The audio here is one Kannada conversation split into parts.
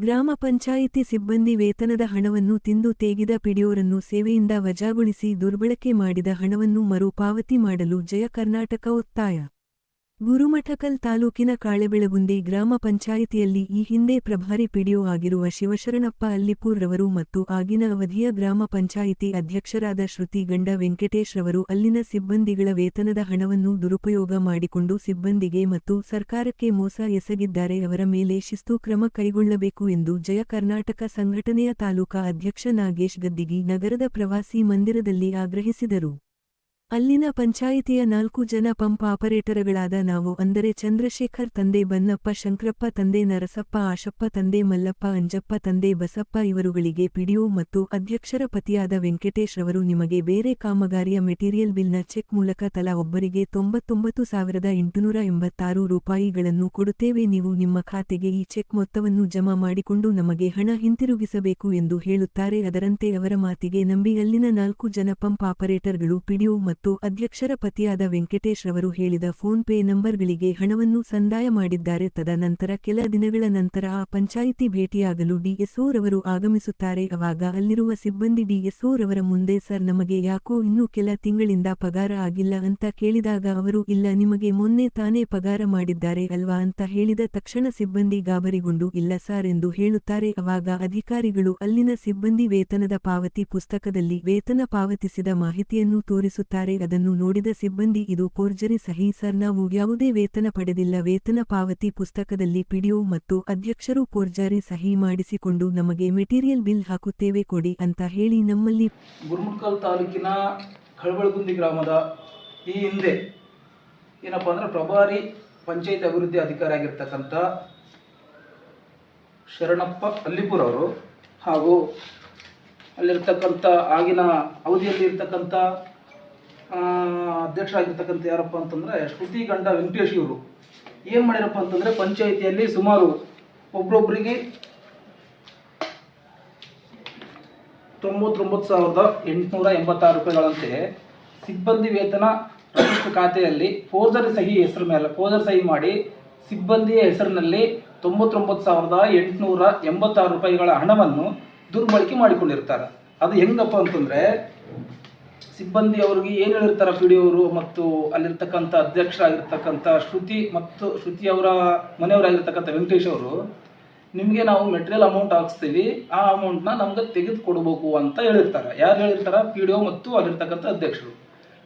ಗ್ರಾಮ ಪಂಚಾಯಿತಿ ಸಿಬ್ಬಂದಿ ವೇತನದ ಹಣವನ್ನು ತಿಂದು ತೇಗಿದ ಪಿಡಿಯೋರನ್ನು ಸೇವೆಯಿಂದ ವಜಾಗೊಳಿಸಿ ದುರ್ಬಳಕೆ ಮಾಡಿದ ಹಣವನ್ನು ಮರುಪಾವತಿ ಮಾಡಲು ಜಯ ಕರ್ನಾಟಕ ಒತ್ತಾಯ. ಗುರುಮಠಕಲ್ ತಾಲೂಕಿನ ಕಾಳೆಬೆಳಗುಂದಿ ಗ್ರಾಮ ಪಂಚಾಯಿತಿಯಲ್ಲಿ ಈ ಹಿಂದೆ ಪ್ರಭಾರಿ ಪಿಡಿಒ ಆಗಿರುವ ಶಿವಶರಣಪ್ಪ ಅಲ್ಲಿಪೂರ್ ರವರು ಮತ್ತು ಆಗಿನ ಅವಧಿಯ ಗ್ರಾಮ ಪಂಚಾಯಿತಿ ಅಧ್ಯಕ್ಷರಾದ ಶ್ರುತಿ ಗಂಡ ವೆಂಕಟೇಶ್ ರವರು ಅಲ್ಲಿನ ಸಿಬ್ಬಂದಿಗಳ ವೇತನದ ಹಣವನ್ನು ದುರುಪಯೋಗ ಮಾಡಿಕೊಂಡು ಸಿಬ್ಬಂದಿಗೆ ಮತ್ತು ಸರ್ಕಾರಕ್ಕೆ ಮೋಸ ಎಸಗಿದ್ದಾರೆ ಅವರ ಮೇಲೆ ಶಿಸ್ತು ಕ್ರಮ ಕೈಗೊಳ್ಳಬೇಕು ಎಂದು ಜಯ ಕರ್ನಾಟಕ ಸಂಘಟನೆಯ ತಾಲೂಕಾ ಅಧ್ಯಕ್ಷ ನಾಗೇಶ್ ಗದ್ದಿಗಿ ನಗರದ ಪ್ರವಾಸಿ ಮಂದಿರದಲ್ಲಿ ಆಗ್ರಹಿಸಿದರು. ಅಲ್ಲಿನ ಪಂಚಾಯಿತಿಯ ನಾಲ್ಕು ಜನ ಪಂಪ್ ಆಪರೇಟರ್ಗಳಾದ ನಾವು ಅಂದರೆ ಚಂದ್ರಶೇಖರ್ ತಂದೆ ಬನ್ನಪ್ಪ ಶಂಕರಪ್ಪ ತಂದೆ ನರಸಪ್ಪ ಆಶಪ್ಪ ತಂದೆ ಮಲ್ಲಪ್ಪ ಅಂಜಪ್ಪ ತಂದೆ ಬಸಪ್ಪ ಇವರುಗಳಿಗೆ ಪಿಡಿಒ ಮತ್ತು ಅಧ್ಯಕ್ಷರ ಪತಿಯಾದ ವೆಂಕಟೇಶ್ ರವರು ನಿಮಗೆ ಬೇರೆ ಕಾಮಗಾರಿಯ ಮೆಟೀರಿಯಲ್ ಬಿಲ್ನ ಚೆಕ್ ಮೂಲಕ ತಲಾ ಒಬ್ಬರಿಗೆ ತೊಂಬತ್ತೊಂಬತ್ತು ಸಾವಿರದ ಎಂಟುನೂರ ಎಂಬತ್ತಾರು ರೂಪಾಯಿಗಳನ್ನು ಕೊಡುತ್ತೇವೆ. ನೀವು ನಿಮ್ಮ ಖಾತೆಗೆ ಈ ಚೆಕ್ ಮೊತ್ತವನ್ನು ಜಮಾ ಮಾಡಿಕೊಂಡು ನಮಗೆ ಹಣ ಹಿಂತಿರುಗಿಸಬೇಕು ಎಂದು ಹೇಳುತ್ತಾರೆ. ಅದರಂತೆ ಅವರ ಮಾತಿಗೆ ನಂಬಿ ಅಲ್ಲಿನ ನಾಲ್ಕು ಜನ ಪಂಪ್ ಆಪರೇಟರ್ಗಳು ಪಿಡಿಒ ಮತ್ತು ಅಧ್ಯಕ್ಷರ ಪತಿಯಾದ ವೆಂಕಟೇಶ್ ರವರು ಹೇಳಿದ ಫೋನ್ ಪೇ ನಂಬರ್ಗಳಿಗೆ ಹಣವನ್ನು ಸಂದಾಯ ಮಾಡಿದ್ದಾರೆ. ತದನಂತರ ಕೆಲ ದಿನಗಳ ನಂತರ ಆ ಪಂಚಾಯಿತಿ ಭೇಟಿಯಾಗಲು ಡಿಎಸ್ಒ ರವರು ಆಗಮಿಸುತ್ತಾರೆ. ಅವಾಗ ಅಲ್ಲಿರುವ ಸಿಬ್ಬಂದಿ ಡಿಎಸ್ಒ ರವರ ಮುಂದೆ, ಸರ್, ನಮಗೆ ಯಾಕೋ ಇನ್ನೂ ಕೆಲ ತಿಂಗಳಿಂದ ಪಗಾರ ಆಗಿಲ್ಲ ಅಂತ ಕೇಳಿದಾಗ ಅವರು, ಇಲ್ಲ, ನಿಮಗೆ ಮೊನ್ನೆ ತಾನೇ ಪಗಾರ ಮಾಡಿದ್ದಾರೆ ಅಲ್ವಾ? ಅಂತ ಹೇಳಿದ ತಕ್ಷಣ ಸಿಬ್ಬಂದಿ ಗಾಬರಿಗೊಂಡು, ಇಲ್ಲ, ಸರ್, ಎಂದು ಹೇಳುತ್ತಾರೆ. ಅವಾಗ ಅಧಿಕಾರಿಗಳು ಅಲ್ಲಿನ ಸಿಬ್ಬಂದಿ ವೇತನದ ಪಾವತಿ ಪುಸ್ತಕದಲ್ಲಿ ವೇತನ ಪಾವತಿಸಿದ ಮಾಹಿತಿಯನ್ನು ತೋರಿಸುತ್ತಾರೆ. ಅದನ್ನು ನೋಡಿದ ಸಿಬ್ಬಂದಿ, ಇದು ಪೋರ್ಜರಿ ಸಹಿ ಸರ್, ನಾವು ಯಾವುದೇ ವೇತನ ಪಡೆದಿಲ್ಲ. ವೇತನ ಪಾವತಿ ಪುಸ್ತಕದಲ್ಲಿ ಪಿಡಿಒ ಮತ್ತು ಅಧ್ಯಕ್ಷರು ಪೋರ್ಜರಿ ಸಹಿ ಮಾಡಿಸಿಕೊಂಡು ನಮಗೆ ಮೆಟೀರಿಯಲ್ ಬಿಲ್ ಹಾಕುತ್ತೇವೆ ಕೊಡಿ ಅಂತ ಹೇಳಿ ನಮ್ಮಲ್ಲಿ ಗುರುಮುಟ್ಕಲ್ ತಾಲೂಕಿನ ಕಳವಳಗುಂದಿ ಗ್ರಾಮದ ಈ ಹಿಂದೆ ಏನಪ್ಪ ಅಂದ್ರೆ ಪ್ರಭಾರಿ ಪಂಚಾಯತ್ ಅಭಿವೃದ್ಧಿ ಅಧಿಕಾರಿ ಆಗಿರ್ತಕ್ಕಂಥ ಶರಣಪ್ಪ ಅಲ್ಲಿಪುರ್ ಅವರು ಹಾಗೂ ಅಲ್ಲಿರ್ತಕ್ಕಂಥ ಆಗಿನ ಅವಧಿಯಲ್ಲಿ ಇರ್ತಕ್ಕಂಥ ಅಧ್ಯಕ್ಷರಾಗಿರ್ತಕ್ಕಂಥ ಯಾರಪ್ಪ ಅಂತಂದರೆ ಶ್ರುತಿ ಗಂಡ ವೆಂಕಟೇಶ್ ಇವರು. ಏನು ಮಾಡ್ಯಾರಪ್ಪ ಅಂತಂದರೆ ಪಂಚಾಯಿತಿಯಲ್ಲಿ ಸುಮಾರು ಒಬ್ಬೊಬ್ಬರಿಗೆ ತೊಂಬತ್ತೊಂಬತ್ತು ಸಾವಿರದ ಎಂಟುನೂರ ಎಂಬತ್ತಾರು ರೂಪಾಯಿಗಳಂತೆ ಸಿಬ್ಬಂದಿ ವೇತನ ಖಾತೆಯಲ್ಲಿ ಫೋರ್ಜರಿ ಸಹಿ ಹೆಸರು ಮೇಲೆ, ಫೋರ್ಜರಿ ಸಹಿ ಮಾಡಿ ಸಿಬ್ಬಂದಿಯ ಹೆಸರಿನಲ್ಲಿ ತೊಂಬತ್ತೊಂಬತ್ತು ಸಾವಿರದ ಎಂಟುನೂರ ಎಂಬತ್ತಾರು ರೂಪಾಯಿಗಳ ಹಣವನ್ನು ದುರ್ಬಳಕೆ ಮಾಡಿಕೊಂಡಿರ್ತಾರೆ. ಅದು ಹೆಂಗಪ್ಪ ಅಂತಂದರೆ ಸಿಬ್ಬಂದಿ ಅವ್ರಿಗೆ ಏನು ಹೇಳಿರ್ತಾರೆ ಪಿ ಡಿ ಅವರು ಮತ್ತು ಅಲ್ಲಿರ್ತಕ್ಕಂಥ ಅಧ್ಯಕ್ಷರಾಗಿರ್ತಕ್ಕಂಥ ಶ್ರುತಿ ಮತ್ತು ಶ್ರುತಿ ಅವರ ಮನೆಯವರಾಗಿರ್ತಕ್ಕಂಥ ವೆಂಕಟೇಶ್ ಅವರು, ನಿಮಗೆ ನಾವು ಮೆಟೀರಿಯಲ್ ಅಮೌಂಟ್ ಹಾಕ್ಸ್ತೀವಿ, ಆ ಅಮೌಂಟ್ನ ನಮ್ಗೆ ತೆಗೆದು ಕೊಡಬೇಕು ಅಂತ ಹೇಳಿರ್ತಾರೆ. ಯಾರು ಹೇಳಿರ್ತಾರೆ? ಪಿ ಡಿ ಒ ಮತ್ತು ಅಲ್ಲಿರ್ತಕ್ಕಂಥ ಅಧ್ಯಕ್ಷರು.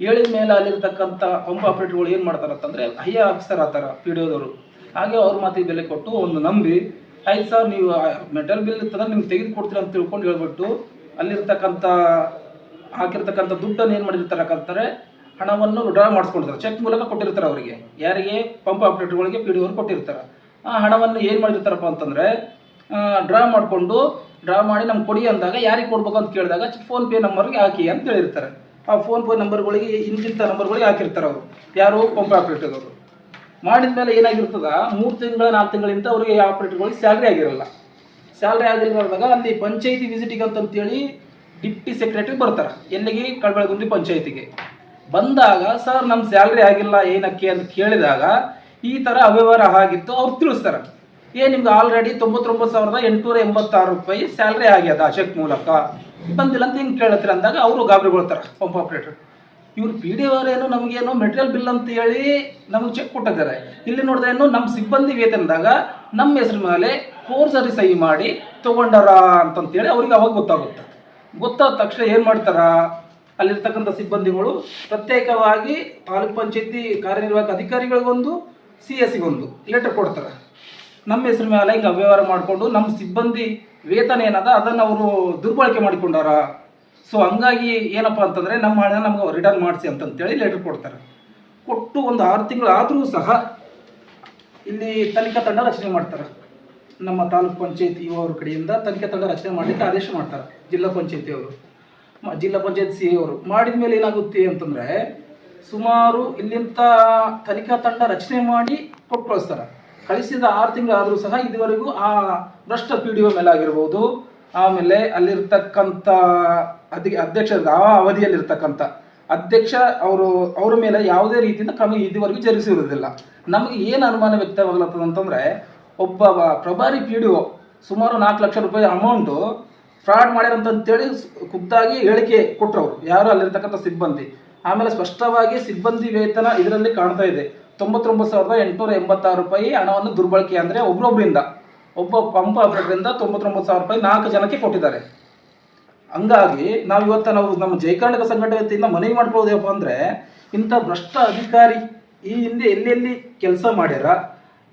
ಹೇಳಿದ ಮೇಲೆ ಅಲ್ಲಿರ್ತಕ್ಕಂಥ ಪಂಪ್ ಆಪರೇಟರ್ಗಳು ಏನು ಮಾಡ್ತಾರೆ ಅಂತಂದರೆ ಹೈಯ ಆಫೀಸರ್ ಆತಾರ ಪಿ ಡಿ ಓದವರು ಹಾಗೆ ಅವ್ರ ಮಾತಿಗೆ ಬೆಲೆ ಕೊಟ್ಟು ಒಂದು ನಂಬಿ, ಆಯ್ತು ಸರ್, ನೀವು ಮೆಟಲ್ ಬಿಲ್ ಇರ್ತಂದ್ರೆ ನಿಮ್ಗೆ ತೆಗೆದು ಕೊಡ್ತೀರ ಅಂತ ತಿಳ್ಕೊಂಡು ಹೇಳ್ಬಿಟ್ಟು, ಅಲ್ಲಿರ್ತಕ್ಕಂಥ ಹಾಕಿರ್ತಕ್ಕಂಥ ದುಡ್ಡನ್ನು ಏನು ಮಾಡಿರ್ತಾರೆ ಅಂತಾರೆ ಹಣವನ್ನು ಡ್ರಾ ಮಾಡಿಸ್ಕೊಂಡಿರ್ತಾರೆ. ಚೆಕ್ ಮೂಲಕ ಕೊಟ್ಟಿರ್ತಾರೆ ಅವರಿಗೆ. ಯಾರಿಗೆ? ಪಂಪ್ ಆಪರೇಟರ್ಗಳಿಗೆ ಪಿ ಡಿ ಓರ್ ಕೊಟ್ಟಿರ್ತಾರೆ. ಆ ಹಣವನ್ನು ಏನು ಮಾಡಿರ್ತಾರಪ್ಪ ಅಂತಂದರೆ ಡ್ರಾ ಮಾಡಿಕೊಂಡು ಡ್ರಾ ಮಾಡಿ ನಮ್ಗೆ ಕೊಡಿ ಅಂದಾಗ ಯಾರಿಗೆ ಕೊಡ್ಬೇಕು ಅಂತ ಕೇಳಿದಾಗ ಫೋನ್ ಪೇ ನಂಬರ್ಗೆ ಹಾಕಿ ಅಂತ ಹೇಳಿರ್ತಾರೆ. ಆ ಫೋನ್ ಪೇ ನಂಬರ್ಗಳಿಗೆ ಇಂತಿಂಥ ನಂಬರ್ಗಳಿಗೆ ಹಾಕಿರ್ತಾರೆ ಅವರು. ಯಾರು? ಪಂಪ್ ಆಪರೇಟರ್ಗಳು ಮಾಡಿದ ಮೇಲೆ ಏನಾಗಿರ್ತದೆ? ಮೂರು ತಿಂಗಳ, ನಾಲ್ಕು ತಿಂಗಳಿಂದ ಅವರಿಗೆ ಆಪರೇಟರ್ಗಳಿಗೆ ಸ್ಯಾಲ್ರಿ ಆಗಿರಲ್ಲ. ಸ್ಯಾಲ್ರಿ ಆಗಿರೋದಾಗ ಅಲ್ಲಿ ಪಂಚಾಯಿತಿ ವಿಸಿಟಿಗೆ ಅಂತಂತೇಳಿ ಡಿಪ್ಟಿ ಸೆಕ್ರೆಟರಿ ಬರ್ತಾರೆ. ಎಲ್ಲಿಗೆ? ಕಳ್ಬೆಳಗುಂದಿ ಪಂಚಾಯತಿಗೆ. ಬಂದಾಗ, ಸರ್ ನಮ್ಮ ಸ್ಯಾಲ್ರಿ ಆಗಿಲ್ಲ, ಏನಕ್ಕೆ? ಅಂತ ಕೇಳಿದಾಗ, ಈ ಥರ ಅವ್ಯವಹಾರ ಆಗಿತ್ತು, ಅವ್ರು ತಿಳಿಸ್ತಾರೆ. ಏ, ನಿಮ್ಗೆ ಆಲ್ರೆಡಿ ತೊಂಬತ್ತೊಂಬತ್ತು ಸಾವಿರದ ಎಂಟುನೂರ ಎಂಬತ್ತಾರು ರೂಪಾಯಿ ಸ್ಯಾಲ್ರಿ ಆಗ್ಯದ ಚೆಕ್ ಮೂಲಕ. ಬಂದಿಲ್ಲ ಅಂತ ಹಿಂಗೆ ಕೇಳತ್ತೀರ? ಅಂದಾಗ ಅವರು ಗಾಬರಿಗೊಳ್ತಾರೆ ಪಂಪ್ ಆಪ್ರೇಟರ್. ಇವ್ರು ಪಿ ಡಿ ಅವರೇನು, ನಮಗೇನು ಮೆಟೀರಿಯಲ್ ಬಿಲ್ ಅಂತ ಹೇಳಿ ನಮಗೆ ಚೆಕ್ ಕೊಟ್ಟಿದ್ದಾರೆ. ಇಲ್ಲಿ ನೋಡಿದ್ರೆ ಏನು ನಮ್ಮ ಸಿಬ್ಬಂದಿ ವೇತನದಾಗ ನಮ್ಮ ಹೆಸರು ಮೇಲೆ ಫೋರ್ಸರಿ ಸಹಿ ಮಾಡಿ ತೊಗೊಂಡಾರ ಅಂತಂತೇಳಿ ಅವ್ರಿಗೆ ಅವಾಗ ಗೊತ್ತಾಗುತ್ತೆ. ಗೊತ್ತಾದ ತಕ್ಷಣ ಏನು ಮಾಡ್ತಾರ? ಅಲ್ಲಿರ್ತಕ್ಕಂಥ ಸಿಬ್ಬಂದಿಗಳು ಪ್ರತ್ಯೇಕವಾಗಿ ತಾಲೂಕ್ ಪಂಚಾಯತಿ ಕಾರ್ಯನಿರ್ವಾಹಕ ಅಧಿಕಾರಿಗಳಿಗೊಂದು, ಸಿ ಎಸ್ಸಿಗೊಂದು ಲೆಟರ್ ಕೊಡ್ತಾರೆ. ನಮ್ಮ ಹೆಸರು ಮೇಲೆ ಹಿಂಗೆ ಅವ್ಯವಹಾರ ಮಾಡಿಕೊಂಡು ನಮ್ಮ ಸಿಬ್ಬಂದಿ ವೇತನ ಏನದ, ಅದನ್ನು ಅವರು ದುರ್ಬಳಕೆ ಮಾಡಿಕೊಂಡಾರ. ಸೊ ಹಂಗಾಗಿ ಏನಪ್ಪ ಅಂತಂದರೆ ನಮ್ಮ ಹಣ ನಮ್ಗೆ ರಿಟರ್ನ್ ಮಾಡಿಸಿ ಅಂತಂತೇಳಿ ಲೆಟರ್ ಕೊಡ್ತಾರೆ. ಕೊಟ್ಟು ಒಂದು ಆರು ತಿಂಗಳು ಆದರೂ ಸಹ ಇಲ್ಲಿ ತನಿಖಾ ತಂಡ ರಚನೆ ಮಾಡ್ತಾರೆ. ನಮ್ಮ ತಾಲೂಕ್ ಪಂಚಾಯತಿ ಅವರ ಕಡೆಯಿಂದ ತನಿಖಾ ತಂಡ ರಚನೆ ಮಾಡಲಿಕ್ಕೆ ಆದೇಶ ಮಾಡ್ತಾರೆ, ಜಿಲ್ಲಾ ಪಂಚಾಯತಿಯವರು ಜಿಲ್ಲಾ ಪಂಚಾಯತ್ ಸಿ ಅವರು. ಮಾಡಿದ ಮೇಲೆ ಏನಾಗುತ್ತೆ ಅಂತಂದರೆ ಸುಮಾರು ಇಲ್ಲಿಂತ ತನಿಖಾ ತಂಡ ರಚನೆ ಮಾಡಿ ಕೊಟ್ಟು ಕಳಿಸ್ತಾರೆ. ಕಳಿಸಿದ ಆರು ತಿಂಗಳಾದರೂ ಸಹ ಇದುವರೆಗೂ ಆ ಭ್ರಷ್ಟ ಪಿ ಡಿ ಒ ಮೇಲೆ ಆಗಿರ್ಬೋದು, ಆಮೇಲೆ ಅಲ್ಲಿರ್ತಕ್ಕಂಥ ಅಧಿ, ಅಧ್ಯಕ್ಷ, ಆ ಅವಧಿಯಲ್ಲಿರ್ತಕ್ಕಂಥ ಅಧ್ಯಕ್ಷ ಅವರು, ಅವರ ಮೇಲೆ ಯಾವುದೇ ರೀತಿಯಿಂದ ಕ್ರಮ ಇದುವರೆಗೂ ಜರುಗಿಸಿರುವುದಿಲ್ಲ. ನಮಗೆ ಏನು ಅನುಮಾನ ವ್ಯಕ್ತವಾಗ್ಲತ್ತದ ಅಂತಂದರೆ ಒಬ್ಬ ಪ್ರಭಾರಿ ಪಿ ಡಿ ಒ, ಸುಮಾರು ನಾಲ್ಕು ಲಕ್ಷ ರೂಪಾಯಿ ಅಮೌಂಟು ಫ್ರಾಡ್ ಮಾಡ್ಯಾರಂತ ಖುದ್ದಾಗಿ ಹೇಳಿಕೆ ಕೊಟ್ಟರು ಅವರು. ಯಾರು ಅಲ್ಲಿರ್ತಕ್ಕಂಥ ಸಿಬ್ಬಂದಿ. ಆಮೇಲೆ ಸ್ಪಷ್ಟವಾಗಿ ಸಿಬ್ಬಂದಿ ವೇತನ ಇದರಲ್ಲಿ ಕಾಣ್ತಾ ಇದೆ. ತೊಂಬತ್ತೊಂಬತ್ತು ಸಾವಿರದ ಎಂಟುನೂರ ಎಂಬತ್ತಾರು ರೂಪಾಯಿ ಹಣವನ್ನು ದುರ್ಬಳಕೆ ಅಂದರೆ ಒಬ್ಬೊಬ್ಬರಿಂದ ಒಬ್ಬ ಪಂಪ್ ಆಪರೇಟರಿಂದ ತೊಂಬತ್ತೊಂಬತ್ತು ಸಾವಿರ ರೂಪಾಯಿ ನಾಲ್ಕು ಜನಕ್ಕೆ ಕೊಟ್ಟಿದ್ದಾರೆ. ಹಂಗಾಗಿ ನಾವು ಇವತ್ತು ನಾವು ನಮ್ಮ ಜೈಕರ್ಣಕ ಸಂಘಟನೆ ವತಿಯಿಂದ ಮನವಿ ಮಾಡ್ಕೊಳ್ಳೋದೇಪ್ಪ ಅಂದರೆ ಇಂಥ ಭ್ರಷ್ಟ ಅಧಿಕಾರಿ ಈ ಹಿಂದೆ ಎಲ್ಲೆಲ್ಲಿ ಕೆಲಸ ಮಾಡ್ಯಾರ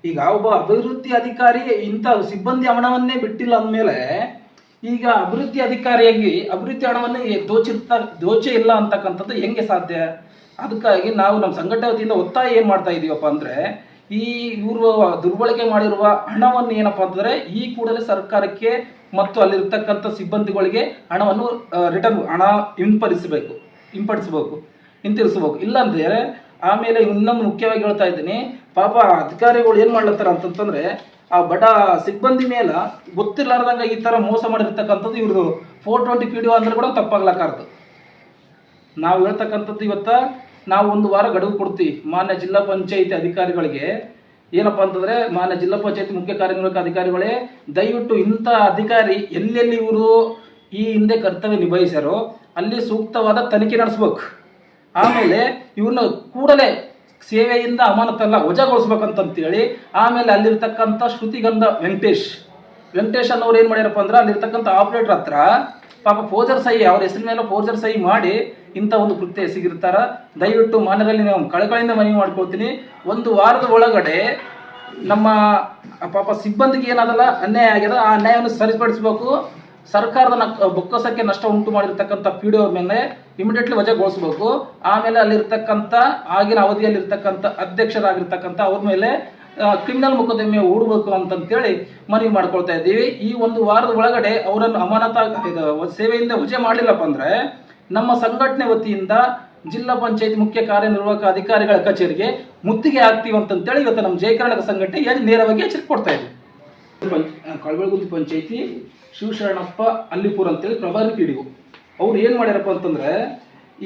ಈಗ ಒಬ್ಬ ಅಭಿವೃದ್ಧಿ ಅಧಿಕಾರಿ ಇಂಥ ಸಿಬ್ಬಂದಿ ಹಣವನ್ನೇ ಬಿಟ್ಟಿಲ್ಲ ಅಂದಮೇಲೆ ಈಗ ಅಭಿವೃದ್ಧಿ ಅಧಿಕಾರಿಯಾಗಿ ಅಭಿವೃದ್ಧಿ ಹಣವನ್ನು ದೋಚಿರ್ತ, ದೋಚೆ ಇಲ್ಲ ಅಂತಕ್ಕಂಥದ್ದು ಹೆಂಗೆ ಸಾಧ್ಯ? ಅದಕ್ಕಾಗಿ ನಾವು ನಮ್ಮ ಸಂಘಟನೆ ವತಿಯಿಂದ ಒತ್ತಾಯ ಏನು ಮಾಡ್ತಾ ಇದೀವಪ್ಪ ಅಂದರೆ, ಈ ಇವರು ದುರ್ಬಳಕೆ ಮಾಡಿರುವ ಹಣವನ್ನು ಏನಪ್ಪ ಅಂತಂದರೆ, ಈ ಕೂಡಲೇ ಸರ್ಕಾರಕ್ಕೆ ಮತ್ತು ಅಲ್ಲಿರ್ತಕ್ಕಂಥ ಸಿಬ್ಬಂದಿಗಳಿಗೆ ಹಣವನ್ನು ರಿಟರ್ನ್ ಹಣ ಹಿಂಪಡಿಸಬೇಕು ಹಿಂಪಡಿಸಬೇಕು ಹಿಂತಿರಿಸಬೇಕು ಇಲ್ಲಾಂದ್ರೆ ಆಮೇಲೆ ಇನ್ನೊಂದು ಮುಖ್ಯವಾಗಿ ಹೇಳ್ತಾ ಇದ್ದೀನಿ, ಪಾಪ ಅಧಿಕಾರಿಗಳು ಏನು ಮಾಡ್ಲತ್ತಾರ ಅಂತಂತಂದ್ರೆ, ಆ ಬಡ ಸಿಬ್ಬಂದಿ ಮೇಲೆ ಗೊತ್ತಿರ್ಲಾರ್ದಂಗ ಈ ಥರ ಮೋಸ ಮಾಡಿರ್ತಕ್ಕಂಥದ್ದು ಇವ್ರದ್ದು ಫೋರ್ ಟ್ವೆಂಟಿ ಪಿ ಅಂದ್ರೆ ಕೂಡ ತಪ್ಪಾಗ್ಲಕ್ಕಾರ್ದು ನಾವು ಹೇಳ್ತಕ್ಕಂಥದ್ದು ಇವತ್ತ, ನಾವು ಒಂದು ವಾರ ಗಡುವು ಕೊಡ್ತೀವಿ ಮಾನ್ಯ ಜಿಲ್ಲಾ ಪಂಚಾಯಿತಿ ಅಧಿಕಾರಿಗಳಿಗೆ. ಏನಪ್ಪಾ ಅಂತಂದ್ರೆ, ಮಾನ್ಯ ಜಿಲ್ಲಾ ಪಂಚಾಯತಿ ಮುಖ್ಯ ಕಾರ್ಯನಿರ್ವಾಹಕ ಅಧಿಕಾರಿಗಳೇ, ದಯವಿಟ್ಟು ಇಂಥ ಅಧಿಕಾರಿ ಎಲ್ಲೆಲ್ಲಿ ಇವರು ಈ ಹಿಂದೆ ಕರ್ತವ್ಯ ನಿಭಾಯಿಸ್ಯಾರೋ, ಅಲ್ಲಿ ಸೂಕ್ತವಾದ ತನಿಖೆ ನಡೆಸ್ಬೇಕು. ಆಮೇಲೆ ಇವ್ರನ್ನ ಕೂಡಲೇ ಸೇವೆಯಿಂದ ಅಮಾನತಲ್ಲ ವಜಾಗೊಳಿಸ್ಬೇಕಂತಂತೇಳಿ, ಆಮೇಲೆ ಅಲ್ಲಿರ್ತಕ್ಕಂಥ ಶ್ರುತಿಗಂಧ ವೆಂಕಟೇಶ್. ವೆಂಕಟೇಶ್ ಅನ್ನೋರು ಏನು ಮಾಡ್ಯಾರಪ್ಪ ಅಂದ್ರೆ, ಅಲ್ಲಿರ್ತಕ್ಕಂಥ ಆಪರೇಟರ್ ಹತ್ರ ಪಾಪ ಫೋಜರ್ ಸಹಿ, ಅವ್ರ ಹೆಸರಿನ ಮೇಲೆ ಫೋಜರ್ ಸಹಿ ಮಾಡಿ ಇಂಥ ಒಂದು ಕೃತ್ಯ ಎಸಗಿರ್ತಾರ. ದಯವಿಟ್ಟು ಮಾನ್ಯರಲ್ಲಿ ನಾವು ಕಳಕಳಿಯಿಂದ ಮನವಿ ಮಾಡ್ಕೊಳ್ತೀನಿ ಒಂದು ವಾರದ ಒಳಗಡೆ ನಮ್ಮ ಪಾಪ ಸಿಬ್ಬಂದಿಗೆ ಏನಾದಲ್ಲ ಅನ್ಯಾಯ ಆಗ್ಯದ, ಆ ಅನ್ಯಾಯವನ್ನು ಸರಿಪಡಿಸಬೇಕು. ಸರ್ಕಾರದ ಬೊಕ್ಕಸಕ್ಕೆ ನಷ್ಟ ಉಂಟು ಮಾಡಿರ್ತಕ್ಕಂಥ ಪಿ ಡಿ ಮೇಲೆ ಇಮಿಡಿಯೇಟ್ಲಿ ವಜಾಗೊಳಿಸ್ಬೇಕು ಆಮೇಲೆ ಅಲ್ಲಿರ್ತಕ್ಕಂಥ ಆಗಿನ ಅವಧಿಯಲ್ಲಿರ್ತಕ್ಕಂಥ ಅಧ್ಯಕ್ಷರಾಗಿರ್ತಕ್ಕಂಥ ಅವ್ರ ಮೇಲೆ ಕ್ರಿಮಿನಲ್ ಮೊಕದ್ದಮೆ ಹೂಡಬೇಕು ಅಂತಂತೇಳಿ ಮನವಿ ಮಾಡ್ಕೊಳ್ತಾ ಇದ್ದೀವಿ. ಈ ಒಂದು ವಾರದ ಒಳಗಡೆ ಅವರನ್ನು ಅಮಾನತ ಸೇವೆಯಿಂದ ವಜೆ ಮಾಡಲಿಲ್ಲಪ್ಪ ಅಂದರೆ ನಮ್ಮ ಸಂಘಟನೆ ವತಿಯಿಂದ ಜಿಲ್ಲಾ ಪಂಚಾಯತ್ ಮುಖ್ಯ ಕಾರ್ಯನಿರ್ವಾಹಕ ಅಧಿಕಾರಿಗಳ ಕಚೇರಿಗೆ ಮುತ್ತಿಗೆ ಹಾಕ್ತೀವಿ ಅಂತಂತೇಳಿ ಇವತ್ತು ನಮ್ಮ ಜಯ ಕರ್ನಾಟಕ ಸಂಘಟನೆ ನೇರವಾಗಿ ಎಚ್ಚರಿಕೆ ಕೊಡ್ತಾ ಇದ್ದೀವಿ ಕಳವಳಗುಂದಿ ಪಂಚಾಯತಿ ಶಿವಶರಣಪ್ಪ ಅಲ್ಲಿಪುರ ಅಂತೇಳಿ ಪ್ರಭಾರಿ ಪಿಡಿಒ ಅವ್ರು ಏನು ಮಾಡ್ಯಾರಪ್ಪ ಅಂತಂದ್ರೆ,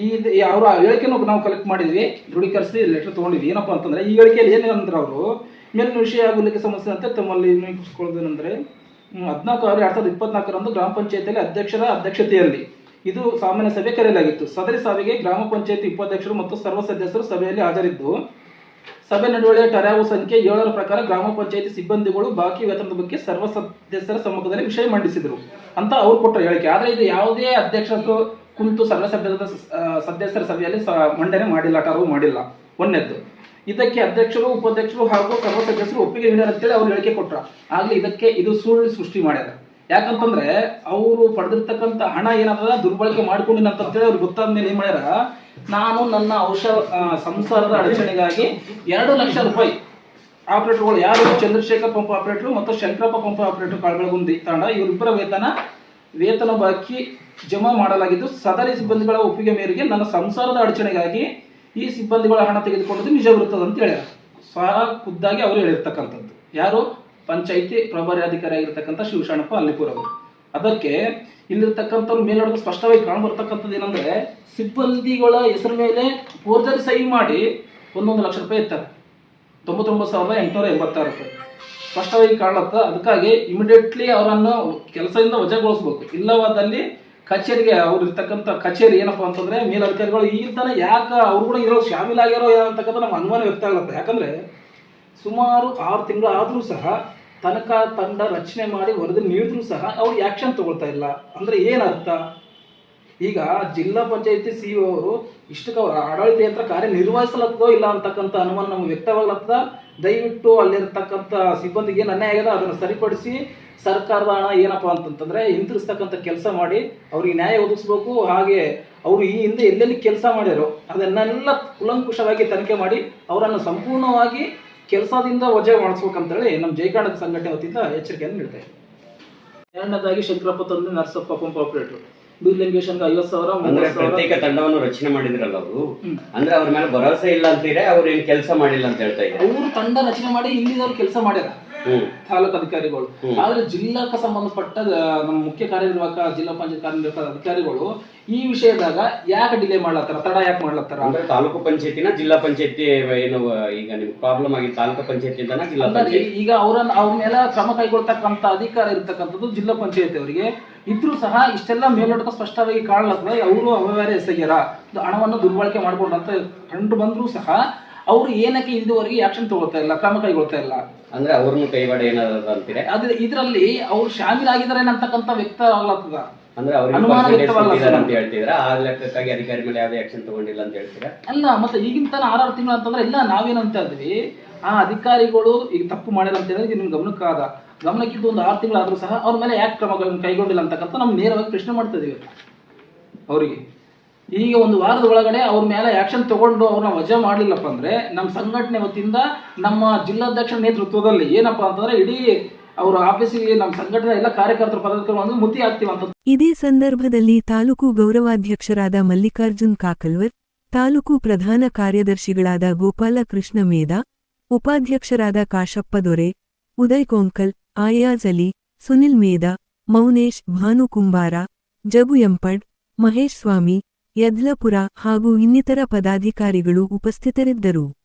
ಈ ಅವರ ಹೇಳಿಕೆನೂ ನಾವು ಕಲೆಕ್ಟ್ ಮಾಡಿದ್ವಿ. ದೃಢೀಕರಿಸಿ ಲೆಟರ್ ತೊಗೊಂಡಿದ್ವಿ. ಏನಪ್ಪ ಅಂತಂದ್ರೆ, ಈ ಹೇಳಿಕೆಯಲ್ಲಿ ಏನಂದ್ರೆ ಅವರು, ಮೇಲಿನ ವಿಷಯ ಆಗಲಿಕ್ಕೆ ಸಮಸ್ಯೆ ಅಂತ, ತಮ್ಮಲ್ಲಿ ಏನಂದ್ರೆ ಹದಿನಾಲ್ಕು ಆರು ಎರಡ್ ಸಾವಿರದ ಇಪ್ಪತ್ನಾಲ್ಕರಂದು ಗ್ರಾಮ ಪಂಚಾಯತಿಯಲ್ಲಿ ಅಧ್ಯಕ್ಷರ ಅಧ್ಯಕ್ಷತೆಯಲ್ಲಿ, ಇದು ಸಾಮಾನ್ಯ ಸಭೆ ಕರೆಯಲಾಗಿತ್ತು. ಸದರಿ ಸಭೆಗೆ ಗ್ರಾಮ ಪಂಚಾಯತಿ ಉಪಾಧ್ಯಕ್ಷರು ಮತ್ತು ಸರ್ವ ಸದಸ್ಯರು ಸಭೆಯಲ್ಲಿ ಹಾಜರಿದ್ದು. ಸಭೆ ನಡುವಳಿಯ ಟರಾವು ಸಂಖ್ಯೆ ಏಳರ ಪ್ರಕಾರ ಗ್ರಾಮ ಪಂಚಾಯಿತಿ ಸಿಬ್ಬಂದಿಗಳು ಬಾಕಿ ವೇತನದ ಬಗ್ಗೆ ಸರ್ವ ಸದಸ್ಯರ ಸಮ್ಮುಖದಲ್ಲಿ ವಿಷಯ ಮಂಡಿಸಿದರು ಅಂತ ಅವ್ರು ಕೊಟ್ಟ ಹೇಳಿಕೆ. ಆದರೆ ಇದು ಯಾವುದೇ ಅಧ್ಯಕ್ಷರು ಕುಂತು ಸರ್ವ ಸಭ್ಯದ ಸದಸ್ಯರ ಸಭೆಯಲ್ಲಿ ಮಂಡನೆ ಮಾಡಿಲ್ಲ ಟರಾವು ಮಾಡಿಲ್ಲ. ಒಂದನೇದ್ದು, ಇದಕ್ಕೆ ಅಧ್ಯಕ್ಷರು, ಉಪಾಧ್ಯಕ್ಷರು ಹಾಗೂ ಸರ್ವ ಸದಸ್ಯರು ಒಪ್ಪಿಗೆ ನೀಡಿದಂತೇಳಿ ಅವ್ರು ಹೇಳಿಕೆ ಕೊಟ್ಟರು ಆಗಲಿ ಇದಕ್ಕೆ ಇದು ಸುಳ್ಳು ಸೃಷ್ಟಿ ಮಾಡ್ಯಾರ. ಯಾಕಂತಂದ್ರೆ ಅವರು ಪಡೆದಿರ್ತಕ್ಕಂಥ ಹಣ ಏನದ ದುರ್ಬಳಕೆ ಮಾಡ್ಕೊಂಡಿನ ಅಂತೇಳಿ ಅವ್ರಿಗೆ ಗೊತ್ತಾದ ಮೇಲೆ ಏನ್ ಮಾಡ್ಯಾರ? ನಾನು ನನ್ನ ಔಷಧ ಸಂಸಾರದ ಅಡಚಣೆಗಾಗಿ ಎರಡು ಲಕ್ಷ ರೂಪಾಯಿ ಆಪರೇಟರ್ಗಳು ಯಾರು? ಚಂದ್ರಶೇಖರ್ ಪಂಪ್ ಆಪರೇಟರ್ ಮತ್ತು ಶಂಕರಪ್ಪ ಪಂಪ್ ಆಪರೇಟರ್ ಕಾಳ್ಬಳಗುಂದಿ ತಾಂಡ ಇವರಿಬ್ಬರ ವೇತನ ವೇತನ ಬಾಕಿ ಜಮಾ ಮಾಡಲಾಗಿದ್ದು ಸದರಿ ಸಿಬ್ಬಂದಿಗಳ ಒಪ್ಪಿಗೆ ಮೇರೆಗೆ ನನ್ನ ಸಂಸಾರದ ಅಡಚಣೆಗಾಗಿ ಈ ಸಿಬ್ಬಂದಿಗಳ ಹಣ ತೆಗೆದುಕೊಂಡದ್ದು ನಿಜವಿರುತ್ತದೆ ಅಂತ ಹೇಳ್ಯಾರ. ಸಹ ಖುದ್ದಾಗಿ ಅವರು ಹೇಳಿರ್ತಕ್ಕಂಥದ್ದು. ಯಾರು? ಪಂಚಾಯಿತಿ ಪ್ರಭಾರಿ ಅಧಿಕಾರಿ ಆಗಿರ್ತಕ್ಕಂಥ ಶಿವಶರಣಪ್ಪ ಅಲ್ಲಿಪುರ ಅವರು. ಅದಕ್ಕೆ ಇಲ್ಲಿರ್ತಕ್ಕಂಥವ್ರು ಮೇಲ್ನೋಟಕ್ಕೆ ಸ್ಪಷ್ಟವಾಗಿ ಕಾಣ್ಬರ್ತಕ್ಕಂಥದ್ದು ಏನಂದ್ರೆ, ಸಿಬ್ಬಂದಿಗಳ ಹೆಸರು ಮೇಲೆ ಫೋರ್ಜರಿ ಸಹಿ ಮಾಡಿ ಒಂದೊಂದು ಲಕ್ಷ ರೂಪಾಯಿ ಇರ್ತಾರೆ ತೊಂಬತ್ತೊಂಬತ್ತು ಸಾವಿರದ ಎಂಟುನೂರ ಎಂಬತ್ತಾರು ರೂಪಾಯಿ. ಸ್ಪಷ್ಟವಾಗಿ ಕಾಣುತ್ತೆ. ಅದಕ್ಕಾಗಿ ಇಮಿಡಿಯೇಟ್ಲಿ ಅವರನ್ನು ಕೆಲಸದಿಂದ ವಜಾಗೊಳಿಸ್ಬೇಕು. ಇಲ್ಲವಾದಲ್ಲಿ ಕಚೇರಿಗೆ ಅವ್ರು ಇರ್ತಕ್ಕಂಥ ಕಚೇರಿ ಏನಪ್ಪಾ ಅಂತಂದ್ರೆ ಮೇಲಧಿಕಾರಿಗಳು ಈ ತನ ಯಾಕೆ ಅವ್ರು ಕೂಡ ಇರೋ ಆಗಿರೋ ಅಂತಕ್ಕಂಥ ನಮ್ಮ ಅನುಮಾನ ವ್ಯಕ್ತ ಆಗುತ್ತೆ. ಯಾಕಂದ್ರೆ ಸುಮಾರು ಆರು ತಿಂಗಳು ಆದರೂ ಸಹ ತನಕ ತಂಡ ರಚನೆ ಮಾಡಿ ವರದಿ ನೀಡಿದ್ರೂ ಸಹ ಅವ್ರು ಆ್ಯಕ್ಷನ್ ತಗೊಳ್ತಾ ಇಲ್ಲ. ಅಂದ್ರೆ ಏನರ್ಥ? ಈಗ ಜಿಲ್ಲಾ ಪಂಚಾಯತಿ ಸಿ ಅವರು ಇಷ್ಟಕ್ಕೆ ಅವರ ಆಡಳಿತ ಯಂತ್ರ ಕಾರ್ಯನಿರ್ವಹಿಸಲತ್ತದೋ ಇಲ್ಲ ಅಂತಕ್ಕಂಥ ಅನುಮಾನ ನಮ್ಗೆ ವ್ಯಕ್ತವಾಗ್ಲತ್ತದ? ದಯವಿಟ್ಟು ಅಲ್ಲಿರ್ತಕ್ಕಂಥ ಸಿಬ್ಬಂದಿಗೆ ಏನು ಅನ್ಯಾಯ ಆಗ್ಯದ ಅದನ್ನು ಸರಿಪಡಿಸಿ ಸರ್ಕಾರದ ಹಣ ಏನಪ್ಪ ಅಂತಂತಂದರೆ ಹಿಂತಿರಿಸ್ತಕ್ಕಂಥ ಕೆಲಸ ಮಾಡಿ ಅವ್ರಿಗೆ ನ್ಯಾಯ ಒದಗಿಸ್ಬೇಕು. ಹಾಗೆ ಅವರು ಈ ಹಿಂದೆ ಎಲ್ಲೆಲ್ಲಿ ಕೆಲಸ ಮಾಡ್ಯಾರೋ ಅದನ್ನೆಲ್ಲ ಕುಲಂಕುಷವಾಗಿ ತನಿಖೆ ಮಾಡಿ ಅವರನ್ನು ಸಂಪೂರ್ಣವಾಗಿ ಕೆಲಸದಿಂದ ವಜಾ ಮಾಡಿಸ್ಬೇಕಂತೇಳಿ ನಮ್ಮ ಜೈಕಾಣದ ಸಂಘಟನೆ ವತಿಯಿಂದ ಎಚ್ಚರಿಕೆಯನ್ನು ನೀಡ್ತಾ ಇದ್ದೀವಿ ಎರಡನೇದಾಗಿ ಶಂಕರಪ್ಪ ತಂದೆ ನರಸಪ್ಪ ಪಂಪ್ ಆಪರೇಟರ್. ಬಿರ್ಲಿಂಗೇಶನ್ಗೆ ಐವತ್ತು ಸಾವಿರ ಅಂದ್ರೆ ಮೂವತ್ತು ಸಾವಿರ. ಪ್ರತ್ಯೇಕ ತಂಡವನ್ನು ರಚನೆ ಮಾಡಿದ್ರಲ್ಲ ಅವರು? ಅಂದ್ರೆ ಅವ್ರ ಮೇಲೆ ಭರವಸೆ ಇಲ್ಲ ಅಂತೀರಾ? ಅವ್ರು ಏನ್ ಕೆಲಸ ಮಾಡಿಲ್ಲ ಅಂತ ಹೇಳ್ತಾ ಇದ್ದಾರೆ? ಅವರು ತಂಡ ರಚನೆ ಮಾಡಿ ಇಲ್ಲಿದವ್ರು ಕೆಲಸ ಮಾಡ್ಯಾರ. ತಾಲೂಕು ಅಧಿಕಾರಿಗಳು. ಆದ್ರೆ ಜಿಲ್ಲಾಕ್ಕೆ ಸಂಬಂಧಪಟ್ಟ ನಮ್ಮ ಮುಖ್ಯ ಕಾರ್ಯನಿರ್ವಾಹಕ ಜಿಲ್ಲಾ ಪಂಚಾಯತ್ ಕಾರ್ಯನಿರ್ವಾಹಕ ಅಧಿಕಾರಿಗಳು ಈ ವಿಷಯದಾಗ ಯಾಕೆ ಡಿಲೇ ಮಾಡ್ಲತ್ತಾರ ತಡ ಯಾಕೆ ಮಾಡ್ಲತ್ತಾರ? ಅಂದ್ರೆ ತಾಲೂಕು ಪಂಚಾಯತಿನ ಜಿಲ್ಲಾ ಪಂಚಾಯತಿ ಏನು ಈಗ ನಿಮ್ಗೆ ಪ್ರಾಬ್ಲಮ್ ಆಗಿ ತಾಲೂಕು ಪಂಚಾಯತಿಯಿಂದ ಜಿಲ್ಲಾ ಪಂಚಾಯತಿ. ಈಗ ಅವ್ರನ್ನ ಅವ್ರ ಮೇಲೆ ಕ್ರಮ ಕೈಗೊಳ್ತಕ್ಕಂತ ಅಧಿಕಾರ ಇರ್ತಕ್ಕಂಥದ್ದು ಜಿಲ್ಲಾ ಪಂಚಾಯತಿ ಅವರಿಗೆ. ಇದ್ರೂ ಸಹ ಇಷ್ಟೆಲ್ಲ ಮೇಲ್ನೋಟಕ ಸ್ಪಷ್ಟವಾಗಿ ಕಾಣಲತ್ತದ ಅವರು ಅವ್ಯವಹಾರ ಎಸಗ್ಯಾರ ಹಣವನ್ನು ದುರ್ಬಳಕೆ ಮಾಡ್ಕೊಂಡಂತ ಕಂಡು ಬಂದ್ರೂ ಸಹ ಅವರು ಏನಕ್ಕೆ ಇದುವರೆಗೆ ಆಕ್ಷನ್ ತಗೊಳ್ತಾ ಇಲ್ಲ ಕ್ರಮ ಕೈಗೊಳ್ತಾ ಇಲ್ಲ? ಅಂದ್ರೆ ಅವ್ರನ್ನು ಕೈವಾಡ ಏನಾದ್ರು ಅಂತೀರಾ? ಅದ್ರ ಇದ್ರಲ್ಲಿ ಅವ್ರು ಶಾಮೀಲಾಗಿದ್ದಾರೆ ಅಂತಕ್ಕಂಥ ವ್ಯಕ್ತ ಆಗ್ಲತ್ತದ ಅಂದ್ರೆ ಅವ್ರಿಗೆ. ಅಂತ ಹೇಳ್ತಿದ್ರ ಆ ಲೆಕ್ಕಕ್ಕಾಗಿ ಅಧಿಕಾರಿ ಮೇಲೆ ಯಾವುದೇ ಆಕ್ಷನ್ ತಗೊಂಡಿಲ್ಲ ಅಂತ ಹೇಳ್ತೀರಾ? ಅಲ್ಲ ಮತ್ತೆ ಈಗಿನ ತನ ಆರಾರು ತಿಂಗಳು ಅಂತಂದ್ರೆ ಇಲ್ಲ ನಾವೇನಂತ ಇದ್ವಿ ಆ ಅಧಿಕಾರಿಗಳು ಈಗ ತಪ್ಪು ಮಾಡಿಲ್ಲ ಅಂತ ಹೇಳಿದ್ರೆ ನಿಮ್ ಗಮನಕ್ಕಾದ ಗಮನಕ್ಕಿದ್ದು ಒಂದು ಆರು ತಿಂಗಳಾದ್ರೂ ಸಹ ಅವ್ರ ಮೇಲೆ ಯಾಕೆ ಕ್ರಮ ಕೈಗೊಂಡಿಲ್ಲ ಅಂತಕ್ಕಂಥ ನಾವು ನೇರವಾಗಿ ಪ್ರಶ್ನೆ ಮಾಡ್ತಾ ಇದೀವಿ ಅವರಿಗೆ. ಈಗ ಒಂದು ವಾರದ ಒಳಗಡೆ ಅವ್ರ ಮೇಲೆ ಆಕ್ಷನ್ ತಗೊಂಡು ಅವ್ರನ್ನ ವಜಾ ಮಾಡಲಿಲ್ಲಪ್ಪ ಅಂದ್ರೆ ನಮ್ಮ ಸಂಘಟನೆ ವತಿಯಿಂದ ನಮ್ಮ ಜಿಲ್ಲಾಧ್ಯಕ್ಷ ನೇತೃತ್ವದಲ್ಲಿ ಏನಪ್ಪ ಅಂತಂದ್ರೆ ಇಡೀ ಅವರ ಆಫೀಸಿಗೆ ನಮ್ಮ ಸಂಘಟನೆ ಎಲ್ಲ ಕಾರ್ಯಕರ್ತರ ಪದಾಧಿಕಾರಿಗಳು ಮುತ್ತಿ ಆಗ್ತೀವಂತ ಇದೇ ಸಂದರ್ಭದಲ್ಲಿ ತಾಲೂಕು ಗೌರವಾಧ್ಯಕ್ಷರಾದ ಮಲ್ಲಿಕಾರ್ಜುನ್ ಕಾಕಲ್ವರ್, ತಾಲೂಕು ಪ್ರಧಾನ ಕಾರ್ಯದರ್ಶಿಗಳಾದ ಗೋಪಾಲಕೃಷ್ಣ ಮೇದ ಉಪಾಧ್ಯಕ್ಷರಾದ ಕಾಶಪ್ಪ ದೊರೆ, ಉದಯ್ ಕೊಂಕಲ್, ಆಯಾಜ್ ಅಲಿ, ಸುನಿಲ್ ಮೇದ ಮೌನೇಶ್ ಭಾನು ಕುಂಬಾರ, ಜಗು ಎಂಪಡ್, ಮಹೇಶ್ ಸ್ವಾಮಿ ಯದ್ಲಪುರ ಹಾಗೂ ಇನ್ನಿತರ ಪದಾಧಿಕಾರಿಗಳು ಉಪಸ್ಥಿತರಿದ್ದರು.